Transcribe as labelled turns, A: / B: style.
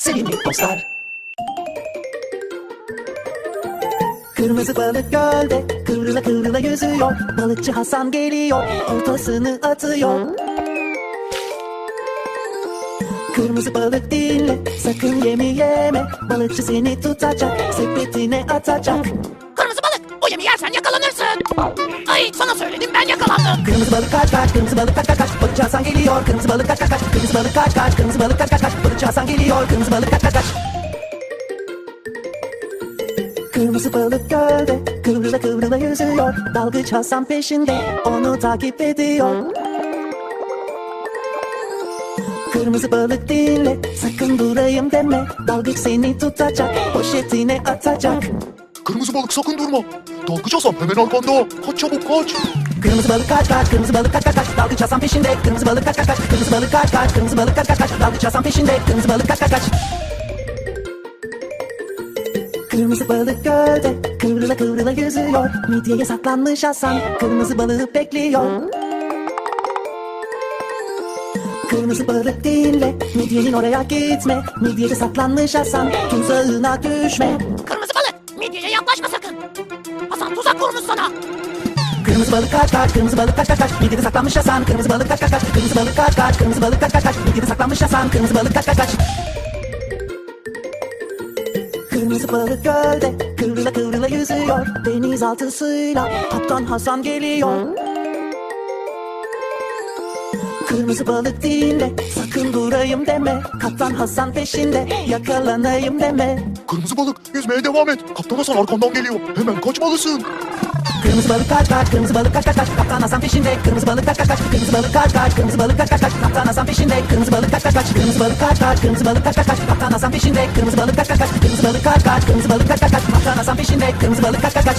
A: Sevimli dostlar. Kırmızı balık gölde kıvrıla kıvrıla yüzüyor. Balıkçı Hasan geliyor, oltasını atıyor. Kırmızı balık dinle, sakın yemi yeme. Balıkçı seni tutacak, sepetine atacak.
B: Kırmızı balık o yemi yersen yakalanırsın. Ay sana söyledim ben yakalandım.
A: Kırmızı balık kaç kaç, kırmızı balık kaç kaç kaç. Balıkçı Hasan geliyor, kırmızı balık kaç kaç kaç. Kırmızı balık kaç kaç, kırmızı balık kaç kaç kaç. Balıkçı Hasan geliyor, kırmızı balık kaç kaç kaç. Kırmızı balık gölde kıvrıla kıvrıla yüzüyor. Dalgıç Hasan peşinde onu takip ediyor. Kırmızı balık dinle sakın durayım deme. Dalgıç seni tutacak poşetine atacak.
C: Kırmızı balık sakın durma. Dalgıç Hasan hemen arkanda. Kaç çabuk kaç.
A: Kırmızı balık kaç kaç, kırmızı balık kaç kaç kaç. Dalgıç Hasan peşinde, kırmızı balık kaç kaç kaç. Kırmızı balık kaç kaç, kırmızı balık kaç kaç kaç. Dalgıç Hasan peşinde, kırmızı balık kaç kaç kaç. Kırmızı balık gölde kıvrıla kıvrıla yüzüyor. Midyeye saklanmış Hasan, kırmızı balığı bekliyor. Kırmızı balık dinle, midyenin oraya gitme. Midyede saklanmış Hasan, tuzağına düşme.
B: Kırmızı balık midyeye yaklaşma sakın. Hasan tuzak kurmuş sana.
A: Kırmızı balık kaç kaç, kırmızı balık kaç kaç kaç. Midyede saklanmış Hasan, kırmızı balık kaç kaç kaç. Kırmızı balık kaç kaç, kırmızı balık kaç kaç kaç. Midyede saklanmış Hasan, kırmızı balık kaç kaç kaç. Kırmızı balık gölde kıvrıla kıvrıla yüzüyor. Denizaltısıyla Kaptan Hasan geliyor. Kırmızı balık dinle, sakın durayım deme. Kaptan Hasan peşinde, yakalanayım deme.
C: Kırmızı balık yüzmeye devam et. Kaptan Hasan arkandan geliyor. Hemen kaçmalısın.
A: Kırmızı balık kaç kaç, kırmızı balık kaç kaç kaç. Kaptan Hasan peşinde, kırmızı balık kaç kaç kaç. Kırmızı balık kaç kaç, kırmızı balık kaç kaç kaç. Kaptan Hasan peşinde, kırmızı balık kaç kaç kaç. Kırmızı balık kaç kaç, kırmızı balık kaç kaç kaç. Kaptan Hasan peşinde, kırmızı balık kaç kaç kaç. Kırmızı balık kaç kaç, kırmızı balık kaç kaç kaç. Kaptan Hasan peşinde, kırmızı balık kaç kaç kaç.